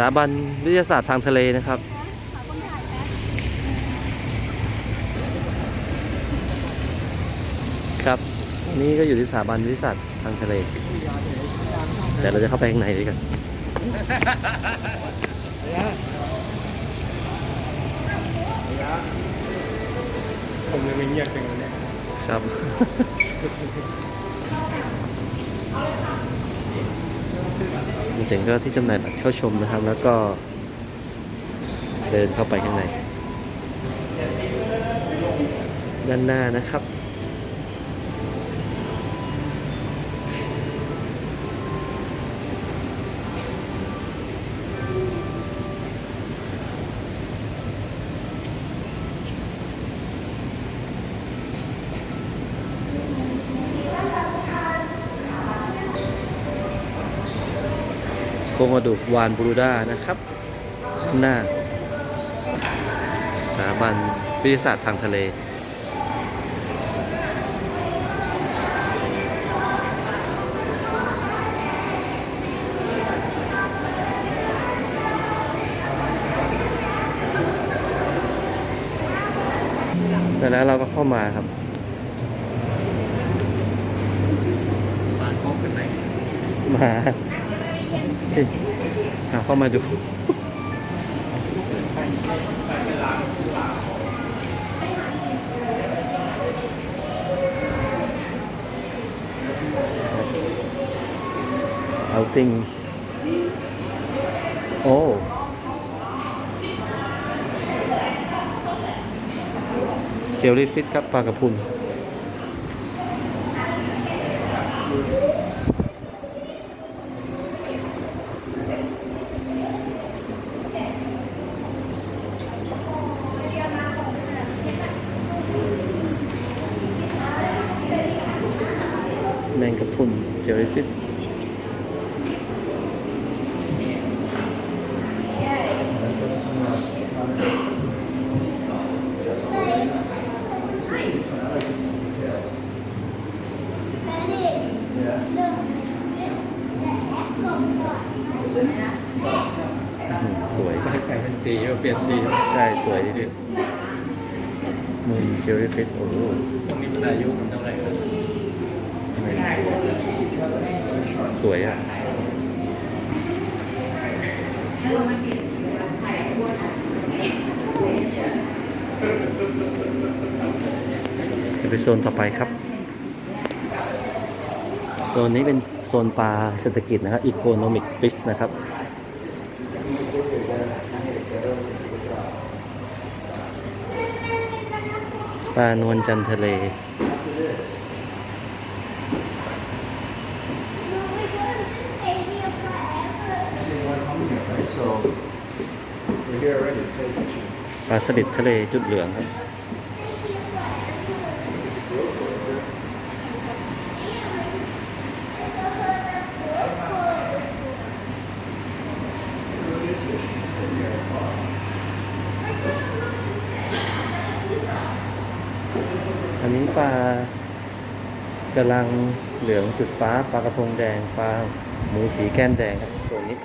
สถาบันวิทยาศาสตร์ทางทะเลนะครับครับอันนี้ก็อยู่ที่สถาบันวิทยาศาสตร์ทางทะเล แต่เราจะเข้าไปข้างในดีกันผมเลยไม่เงียบจังเลยเนี่ยครับ จริงก็ที่จำหน่ายบัตรเข้าชมนะครับ แล้วก็เดินเข้าไปข้างใน ด้านหน้านะครับ โครงกระดูกวานบรูด้านะครับ หน้า สถาบันวิทยาศาสตร์ทางทะเลแต่แล้วเราก็เข้ามาครับสารครบขึ้นไหนมา เอาเข้ามาดูเอาติงโอ้เจลลี่ฟิตครับปลากระพุน แมงกะพรุนเจลลี่ฟิชสวยไก่ไก่เป็นจีเปลี่ยนจีใช่สวยดีมุมเจลลี่ฟิชโอ้โหตรงนี้มันอายุมันเท่าไหร่ครับ สวยอะเดี๋ยวไปโซนต่อไปครับ โซนนี้เป็นโซนปลาเศรษฐกิจนะครับ Economic Fish นะครับปลานวลจันทะเล ปลาสลิดทะเลจุดเหลืองครับอันนี้ปลากำลังเหลืองจุดฟ้าปลากระพงแดงปลาหมูสีแก้มแดงครับส่วนนี้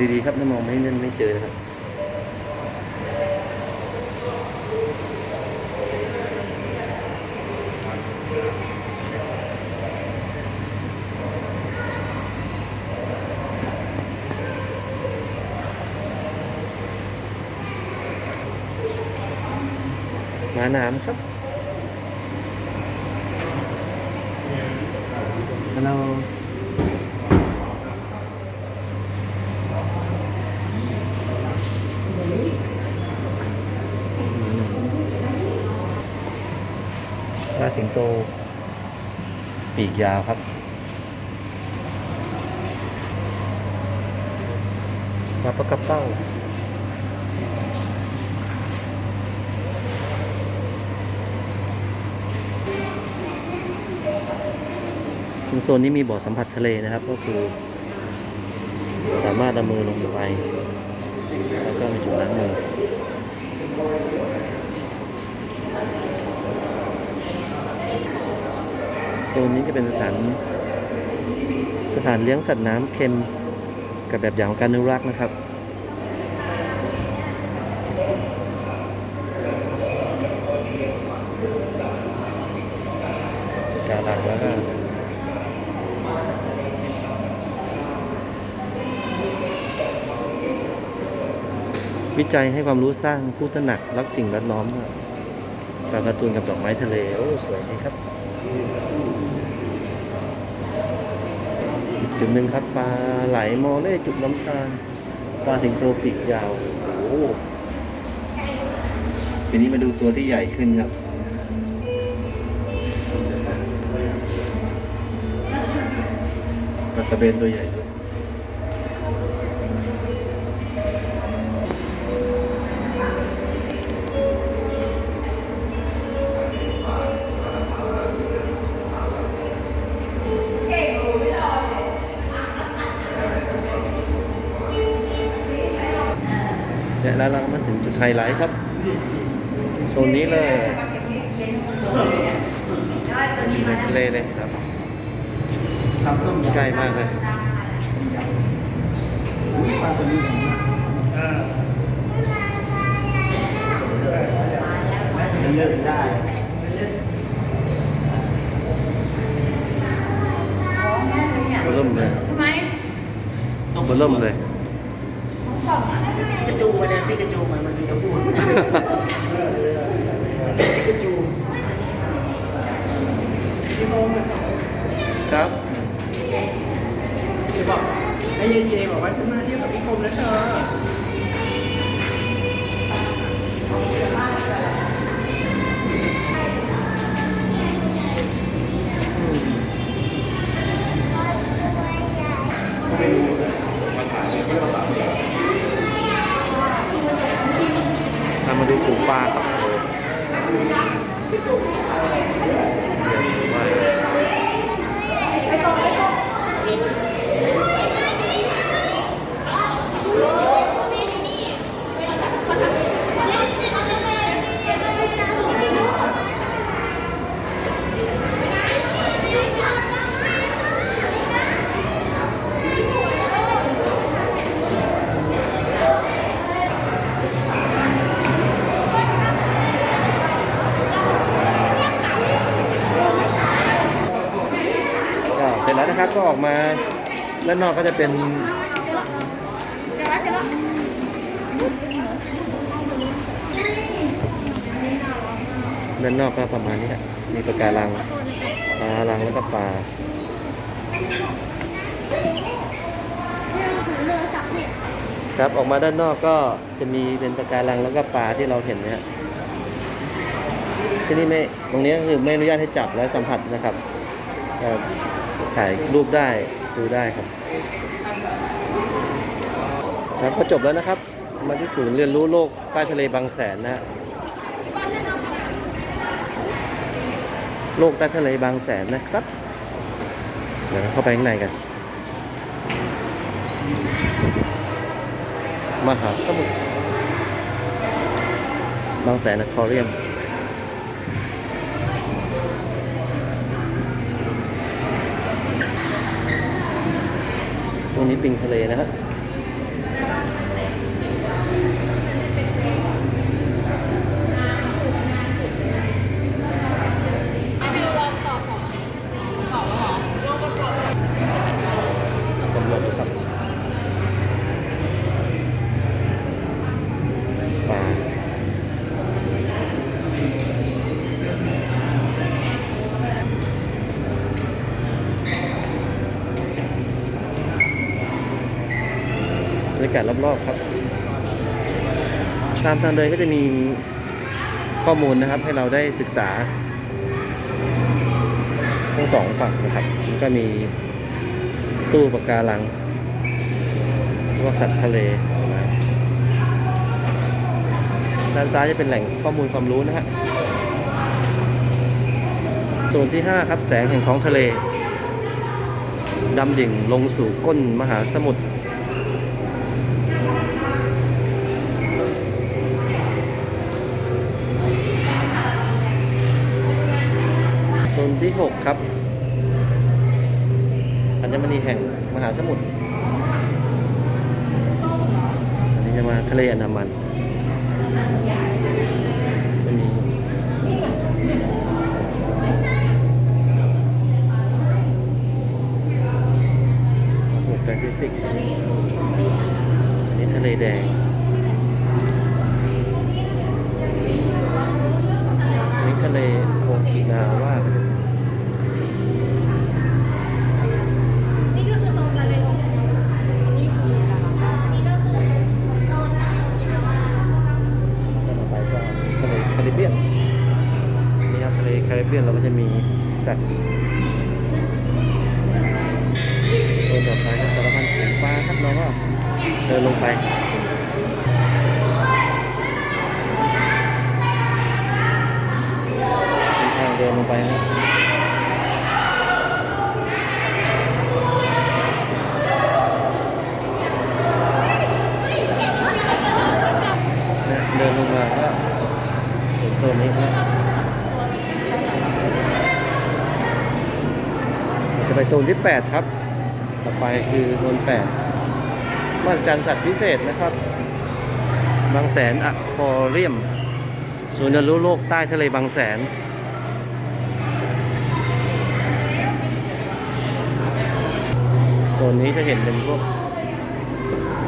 ดีๆครับถ้ามองไม่นั่นไม่เจอนะครับมาน้ำครับฮัล โหลปลาสิงโต ปีกยาวครับปลาปลากระเป้าตรงโซนนี้มีบ่อสัมผัสทะเลนะครับ ก็คือ สามารถเอามือลงไป แล้วก็มีจุดล้างมือ ซนนี้จะเป็นสถานสถานเลี้ยงสัตว์น้ำเค็มกับแบบอย่างของการอนุรักษ์นะครับ การลังแล้วก็วิจัยให้ความรู้สร้างผู้ตระหนักรักสิ่งแวดล้อมด้วยปลาการ์ตูนกับดอกไม้ทะเล โอ้ สวยดีครับ อีก จุดหนึ่งครับปลาไหลมอเล่จุดน้ำตาลปลาสิงโตปีกยาวโอ้ทีนี้มาดูตัวที่ใหญ่ขึ้นครับปลากระเบนตัวใหญ่ด้วย ฮไลท์ครับ โซนนี้เลยทะเลเลยครับใกล้มากเลยมันเลิกได้เริ่มเลยทำไมเริ่มเลย กระจูมาเนี่ยพี่กระจูมันมันจะพูดกระจู ครับจะบอกให้เยนเจบอกว่าฉันมาเที่ยวกับพี่คมแล้วเธอทำมาดูฝูงปลาครับโอ้เยอะมากก็เสร็จแล้ว นะครับก็ออกมาด้านนอกก็จะเป็นด้านนอกก็ประมาณนี้ครับมีปะการังปลาลังแล้วก็ปลาครับออกมาด้านนอกก็จะมีเป็นปะการังแล้วก็ปลาที่เราเห็นนะฮะที่นี่ไม่ตรงนี้ก็คือไม่อนุญาตให้จับและสัมผัสนะครับ ถ่ายรูปได้ดูได้ครับ ครับก็จบแล้วนะครับ มาที่ศูนย์เรียนรู้โลกใต้ทะเลบางแสนนะโลกใต้ทะเลบางแสนนะครับ เดี๋ยวเราเข้าไปข้างในกัน มหาสมุทรบางแสนอควาเรียม ตรง นี้ปิงทะเลนะฮะ สำรวจดูครับปลาบ รรยากาศรอบๆครับ ตามทางเดินก็จะมีข้อมูลนะครับให้เราได้ศึกษา ทั้งสองฝั่งนะครับแล้วก็มีตู้ปะการังพวกสัตว์ทะเลใช่ไหมด้านซ้ายจะเป็นแหล่งข้อมูลความรู้นะฮะโซนที่ 5 ครับแสงแห่งท้องทะเล ดำดิ่งลงสู่ก้นมหาสมุทร โซนที่ 6 ครับ อัญมณีแห่งมหาสมุทร อันนี้จะมาทะเลอันดามันจะมีสมุทรแปซิฟิก อันนี้ทะเลแดงอันนี้ทะเลโคกินาว เลแคริบเบียนเราก็จะมีสัตว์โซนต่อไปก็สารพันผืนฟ้าครับเราก็เดินลงไปทางเดินลงไปนะเดินลงมาก็ถึงโซนนี้ครับ จะไปโซนที่ 8 ครับ ต่อไปคือโซน8มหัศจรรย์สัตว์พิเศษนะครับ บางแสนอะคอเรียมศูนย์เรียนรู้โลกใต้ทะเลบางแสนโซนนี้จะเห็นเป็นพวก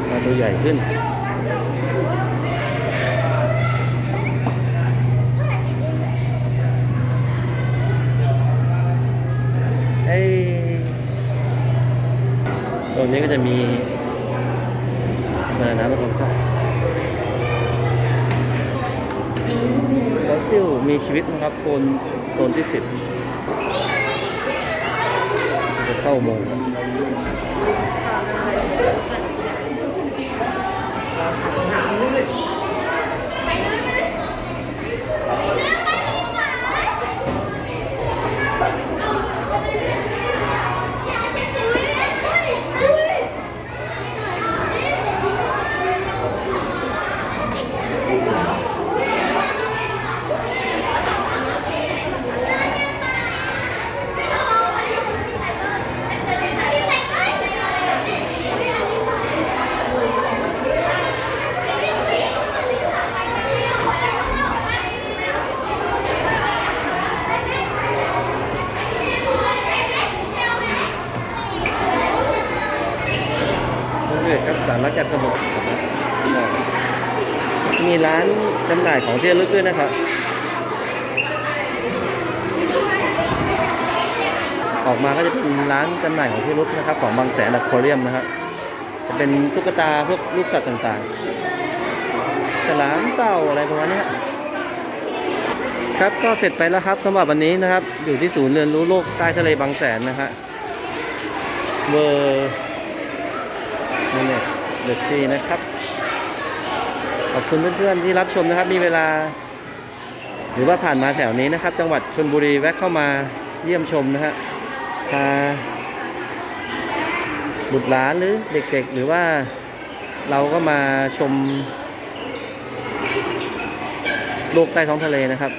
ปลาตัวใหญ่ขึ้น เอ้ยโซนนี้ก็จะมีมาน้ำระบำซักฟอสซิลมีชีวิตนะครับโซนโซนที่สิบจะเข้าอุโมงครับ นี่เลยครับสารรักแกะสมุทรมีร้านจำหน่ายของที่ระลึกด้วยนะครับ ออกมาก็จะเป็นร้านจำหน่ายของที่ระลึกนะครับ ของบางแสนอะควาเรียมนะครับจะเป็นตุ๊กตาพวกรูปสัตว์ต่างๆ ฉลามเต่าอะไรประมาณนี้ครับก็เสร็จไปแล้วครับสำหรับวันนี้นะครับ อยู่ที่ศูนย์เรียนรู้โลกใต้ทะเลบางแสนนะฮะเวอร์นี่เนี่ยเดซีนะครับ ขอบคุณเพื่อนๆที่รับชมนะครับ มีเวลา หรือว่าผ่านมาแถวนี้นะครับ จังหวัดชนบุรีแวะเข้ามาเยี่ยมชมนะฮะพาบุตรหลานหรือเด็กๆ หรือว่าเราก็มาชมโลกใต้ท้องทะเลนะครับ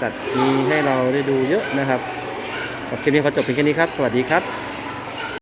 สัตว์มีให้เราได้ดูเยอะนะครับขอบคลิปนี้ขอจบเพียงแค่นี้ครับ สวัสดีครับ